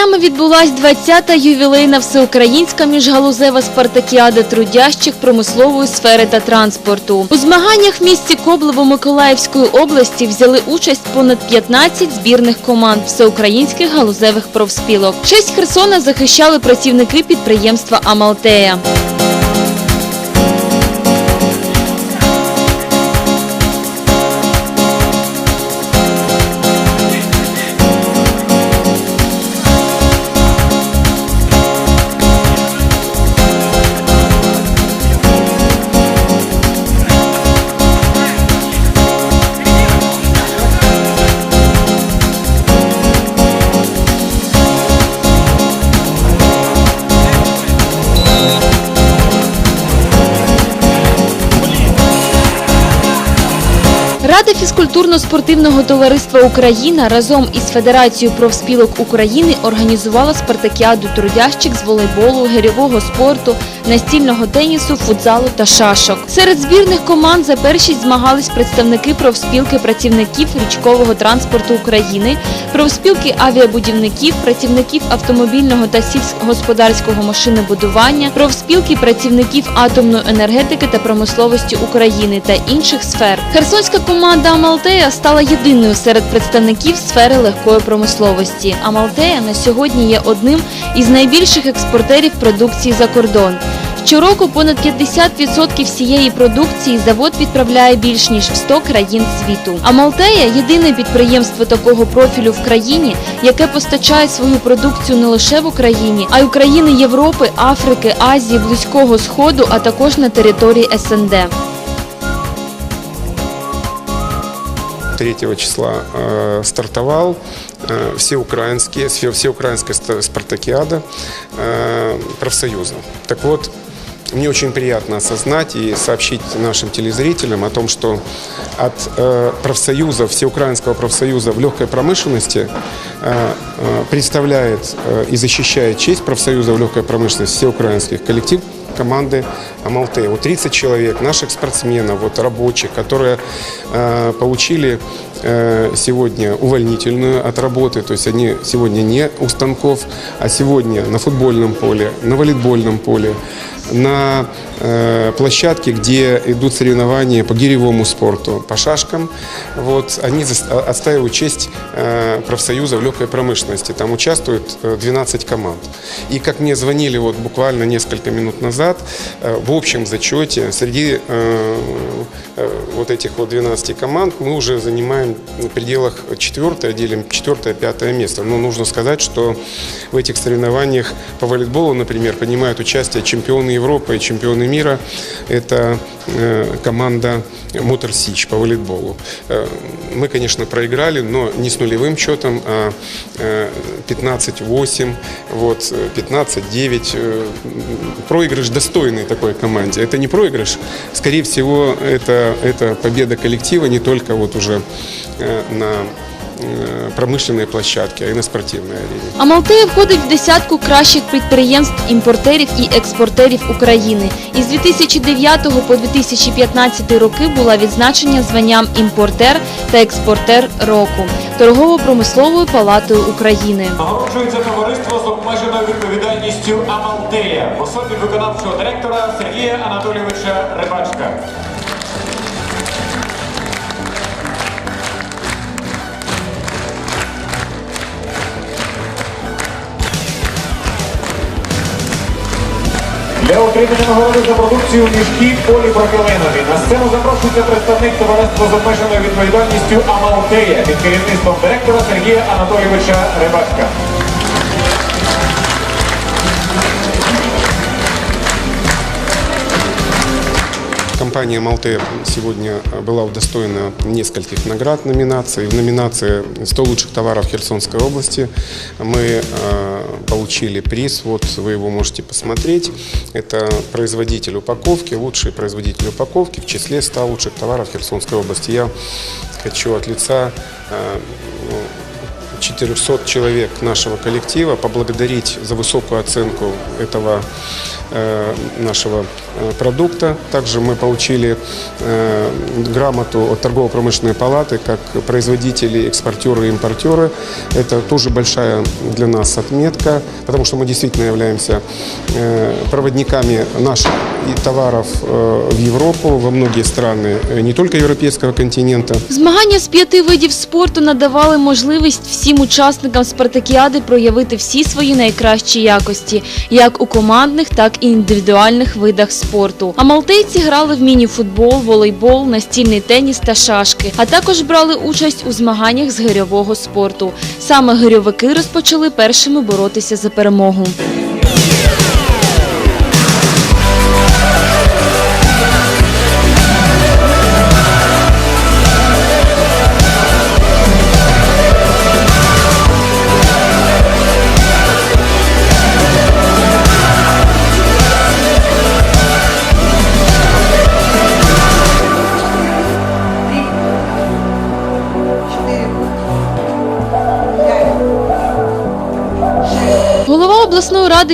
Днями відбулась 20-та ювілейна всеукраїнська міжгалузева спартакіада трудящих промислової сфери та транспорту. У змаганнях в місті Коблево Миколаївської області взяли участь понад 15 збірних команд всеукраїнських галузевих профспілок. Честь Херсона захищали працівники підприємства Амалтея. Рада фізкультурно-спортивного товариства Україна разом із Федерацією профспілок України організувала спартакіаду трудящих з волейболу, гирьового спорту, настільного тенісу, футзалу та шашок. Серед збірних команд за першість змагались представники профспілки працівників річкового транспорту України, профспілки авіабудівників, працівників автомобільного та сільськогосподарського машинобудування, профспілки працівників атомної енергетики та промисловості України та інших сфер. Херсонська команда Амалтея стала єдиною серед представників сфери легкої промисловості. Амалтея на сьогодні є одним із найбільших експортерів продукції за кордон. Щороку понад 50% всієї продукції завод відправляє більш ніж в 100 країн світу. Амалтея – єдине підприємство такого профілю в країні, яке постачає свою продукцію не лише в Україні, а й у країни Європи, Африки, Азії, Близького Сходу, а також на території СНД. 3 числа э, стартовал э, всеукраинские, все- всеукраинская спартакиада э, профсоюза. Так вот, мне очень приятно осознать и сообщить нашим телезрителям о том, что от э, профсоюза, всеукраинского профсоюза в легкой промышленности э, э, представляет э, и защищает честь профсоюза в легкой промышленности всеукраинских коллектив команды Амалте. Вот 30 человек, наших спортсменов, вот рабочих, которые э, получили э, сегодня увольнительную от работы, то есть они сегодня не у станков, а сегодня на футбольном поле, на волейбольном поле, на э, площадке, где идут соревнования по гиревому спорту, по шашкам. Вот, они а- отстаивают честь э, профсоюза в легкой промышленности. Там участвует э, 12 команд. И как мне звонили вот буквально несколько минут назад, э, в общем зачете среди э, э, вот этих вот 12 команд мы уже занимаем в пределах 4 делим 4-5 место. Но нужно сказать, что в этих соревнованиях по волейболу, например, принимают участие чемпионы Европы и чемпионы мира. Это э, команда Мотор Сич по волейболу. Э, Мы, конечно, проиграли, но не с нулевым счетом, а э, 15-8, вот, э, 15-9. э, Проигрыш достойный такой команде. Это не проигрыш, скорее всего, это, это победа коллектива не только вот уже э, на э, промышленной площадке, а и на спортивной арене. Амалтея входить в десятку кращих підприємств імпортерів і експортерів України. Із 2009 по 2015 роки була відзначення званням імпортер та експортер року торгово-промисловою палатою України. Нагороджується товариство з обмеженою відповідальністю Амалтея в особі виконавчого директора Сергія Анатолійовича Рибачка. Для отримання нагороди за продукцію мішки поліпропіленові на сцену запрошується представник товариства з обмеженою відповідальністю Амалтея під керівництвом директора Сергія Анатолійовича Рибачка. Компания «Малте» сегодня была удостоена нескольких наград номинаций. В номинации «100 лучших товаров Херсонской области» мы э, получили приз, вот вы его можете посмотреть. Это производитель упаковки, лучший производитель упаковки в числе 100 лучших товаров Херсонской области. Я хочу от лица э, ну, 400 человек нашего коллектива, поблагодарить за высокую оценку этого э, нашего э, продукта. Также мы получили э, грамоту от торгово-промышленной палаты как производители, экспортеры и импортеры. Это тоже большая для нас отметка, потому что мы действительно являемся э, проводниками наших и товаров э, в Европу, во многие страны э, не только европейского континента. Змагання з п'яти видів спорту надавали можливість всім учасникам спартакіади проявити всі свої найкращі якості, як у командних, так і індивідуальних видах спорту. А малтейці грали в міні-футбол, волейбол, настільний теніс та шашки, а також брали участь у змаганнях з гирьового спорту. Саме гирьовики розпочали першими боротися за перемогу.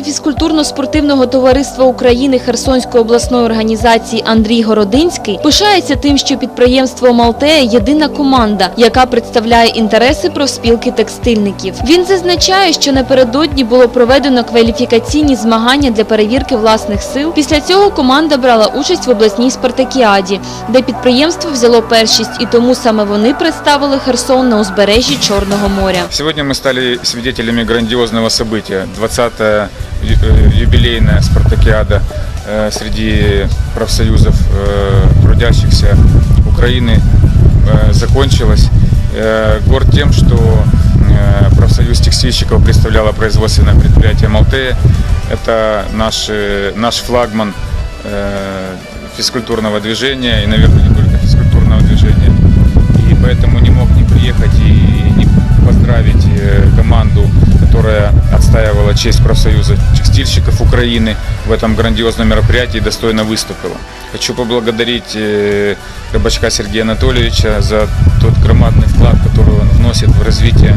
фізкультурно-спортивного товариства України Херсонської обласної організації Андрій Городинський пишається тим, що підприємство Малтея єдина команда, яка представляє інтереси профспілки текстильників. Він зазначає, що напередодні було проведено кваліфікаційні змагання для перевірки власних сил. Після цього команда брала участь в обласній спартакіаді, де підприємство взяло першість, і тому саме вони представили Херсон на узбережжі Чорного моря. Сегодня мы стали свидетелями грандиозного события. 20-я ю- э, юбилейная спартакиада э, среди профсоюзов э, трудящихся Украины э, закончилась. Э, Горд тем, что э, профсоюз текстильщиков представляло производственное предприятие «Малтея». Это наш, э, наш флагман э, физкультурного движения и, наверное, не только физкультурного движения. И поэтому не мог не приехать и поздравить э, команду, которая отстаивала честь профсоюза текстильщиков Украины в этом грандиозном мероприятии и достойно выступила. Хочу поблагодарить э, Рыбачка Сергея Анатольевича за тот громадный вклад, который он вносит в развитие,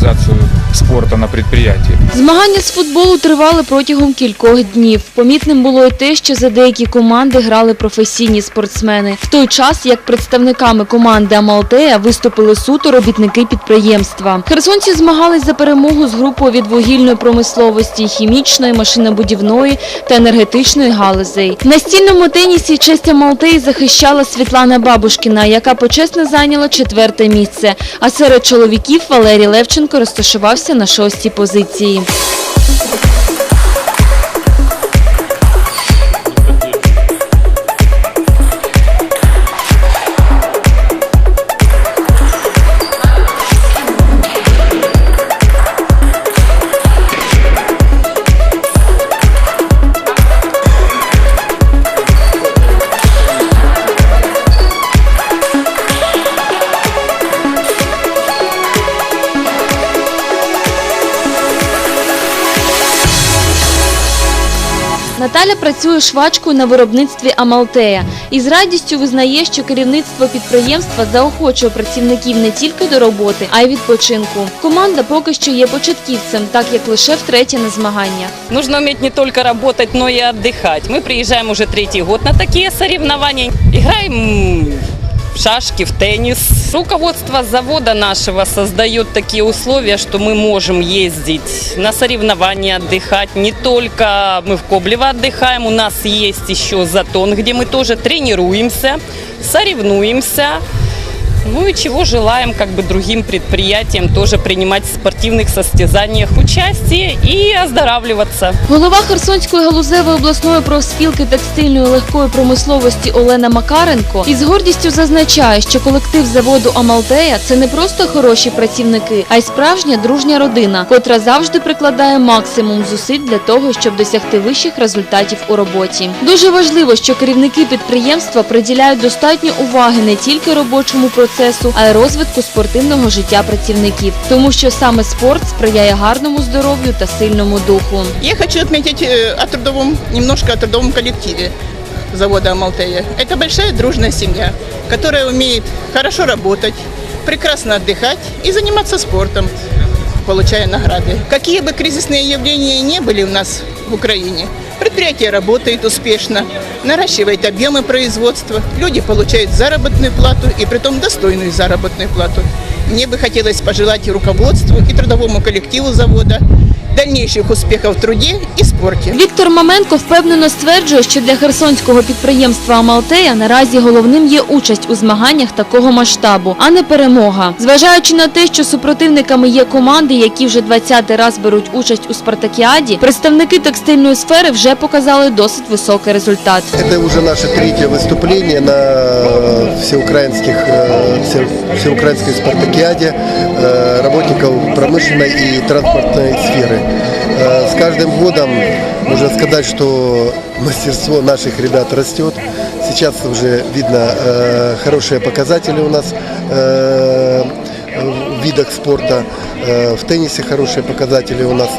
популяризацию спорта на предприятии. Змагання з футболу тривали протягом кількох днів. Помітним було й те, що за деякі команди грали професійні спортсмени. В той час, як представниками команди Амалтея виступили суто робітники підприємства. Херсонці змагались за перемогу з групою від вугільної промисловості, хімічної, машинобудівної та енергетичної галузей. В настільному тенісі честь Амалтеї захищала Світлана Бабушкіна, яка почесно зайняла четверте місце. А серед чоловіків Валерій Левченко розташувався на шостій позиції. Наталя працює швачкою на виробництві Амалтея і з радістю визнає, що керівництво підприємства заохочує працівників не тільки до роботи, а й відпочинку. Команда поки що є початківцем, так як лише втретє на змаганнях. Нужно вміти не только працювати, но й отдыхать. Ми приїжджаємо уже третій год на такі соревновання. Граємо шашки, в теннис. Руководство завода нашего создает такие условия, что мы можем ездить на соревнования, отдыхать. Не только мы в Коблево отдыхаем, у нас есть еще Затон, где мы тоже тренируемся, соревнуемся. Ну и чего желаем как бы другим предприятиям тоже принимать в спортивных состязаниях участие и оздоравливаться. Голова Херсонської галузевої обласної профспілки текстильної легкої промисловості Олена Макаренко із гордістю зазначає, що колектив заводу Амалтея це не просто хороші працівники, а й справжня дружня родина, котра завжди прикладає максимум зусиль для того, щоб досягти вищих результатів у роботі. Дуже важливо, що керівники підприємства приділяють достатньо уваги не тільки робочому процесу, а й розвитку спортивного життя працівників, тому що саме спорт сприяє гарному здоров'ю та сильному духу. Я хочу отметить э, о трудовом, немножко о трудовом коллективе завода Амалтея. Это большая дружная семья, которая умеет хорошо работать, прекрасно отдыхать и заниматься спортом, получая награды. Какие бы кризисные явления не были у нас в Украине, предприятие работает успешно, наращивает объемы производства, люди получают заработную плату и притом достойную заработную плату. Мне бы хотелось пожелать руководству, и трудовому коллективу завода дальнейших успехов в труде и спорте. Віктор Маменко впевнено стверджує, що для херсонського підприємства Амалтея наразі головним є участь у змаганнях такого масштабу, а не перемога. Зважаючи на те, що супротивниками є команди, які вже 20-й раз беруть участь у спартакіаді, представники текстильної сфери вже показали досить високий результат. Это уже наше третье выступление на всеукраинских, э, все- всеукраинской спартакиаде э, работников промышленной и транспортной сферы. Э, С каждым годом можно сказать, что мастерство наших ребят растет. Сейчас уже видно э, хорошие показатели у нас э, в видах спорта. Э, В теннисе хорошие показатели у нас,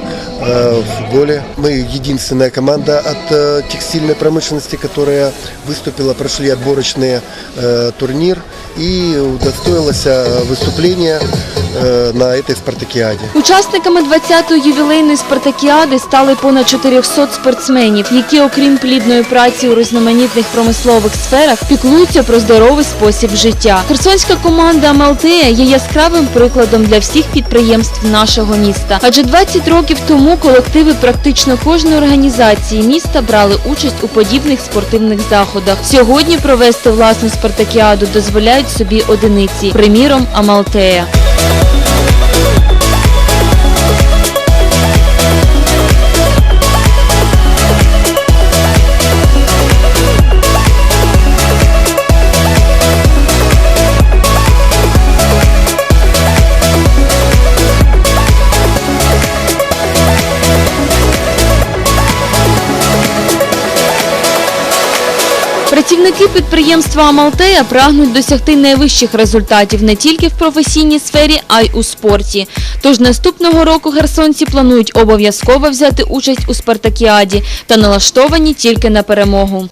э, в футболе. Мы единственная команда от э, текстильной промышленности, которая выступила, прошли отборочный э, турнир и удостоилась э, выступления э, на этой спартакиаде. Учасниками 20-ї ювілейної спартакіади стали понад 400 спортсменів, які, окрім плідної праці у різноманітних промислових сферах, піклуються про здоровий спосіб життя. Херсонська команда Амалтея є яскравим прикладом для всіх підприємств нашого міста. Адже 20 років тому колективи практично кожної організації міста брали участь у подібних спортивних заходах. Сьогодні провести власну спартакіаду дозволяють собі одиниці, приміром Амалтея. Thank Працівники підприємства Амалтея прагнуть досягти найвищих результатів не тільки в професійній сфері, а й у спорті. Тож наступного року херсонці планують обов'язково взяти участь у спартакіаді та налаштовані тільки на перемогу.